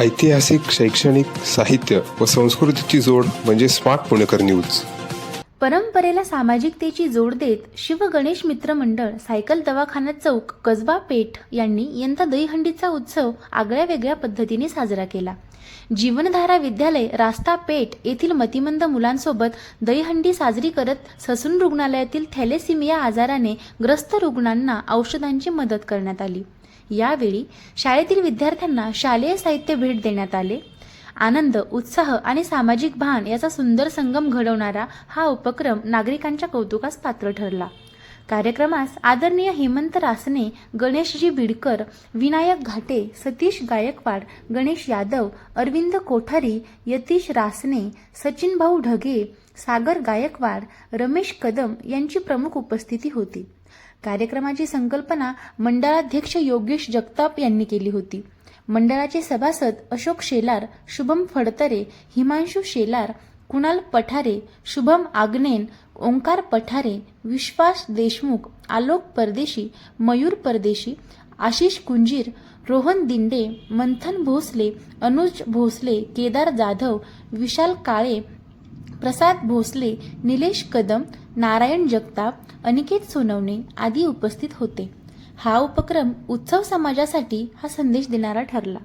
ऐतिहासिक शैक्षणिक साहित्य व संस्कृतीची जोड म्हणजे स्मार्ट पुणेकर न्यूज. परंपरेला सामाजिकतेची जोड देत शिव गणेश मित्र मंडळ सायकल दवाखाना चौक कसबा पेठ यांनी यंदा दहीहंडीचा उत्सव आगळ्या वेगळ्या पद्धतीने साजरा केला. जीवनधारा विद्यालय रास्ता पेठ येथील मतिमंद मुलांसोबत दहीहंडी साजरी करत ससून रुग्णालयातील थॅलेसिमिया आजाराने ग्रस्त रुग्णांना औषधांची मदत करण्यात आली. यावेळी शाळेतील विद्यार्थ्यांना शालेय साहित्य भेट देण्यात आले. आनंद उत्साह आणि सामाजिक भान याचा सुंदर संगम घडवणारा हा उपक्रम नागरिकांच्या कौतुकास पात्र ठरला. कार्यक्रमास आदरणीय हेमंत रासने गणेशजी बिडकर विनायक घाटे सतीश गायकवाड गणेश यादव अरविंद कोठारी यतीश रासने सचिन भाऊ ढगे सागर गायकवाड रमेश कदम यांची प्रमुख उपस्थिती होती. कार्यक्रमाची संकल्पना मंडळाध्यक्ष योगेश जगताप यांनी केली होती. मंडळाचे सभासद अशोक शेलार शुभम फडतरे हिमांशू शेलार कुणाल पठारे शुभम आग्नेन ओंकार पठारे विश्वास देशमुख आलोक परदेशी मयूर परदेशी आशिष कुंजीर रोहन दिंडे मंथन भोसले अनुज भोसले केदार जाधव विशाल काळे प्रसाद भोसले निलेश कदम नारायण जगताप अनिकेत सोनवणे आदी उपस्थित होते. हा उपक्रम उत्सव समाजासाठी हा संदेश देणारा ठरला.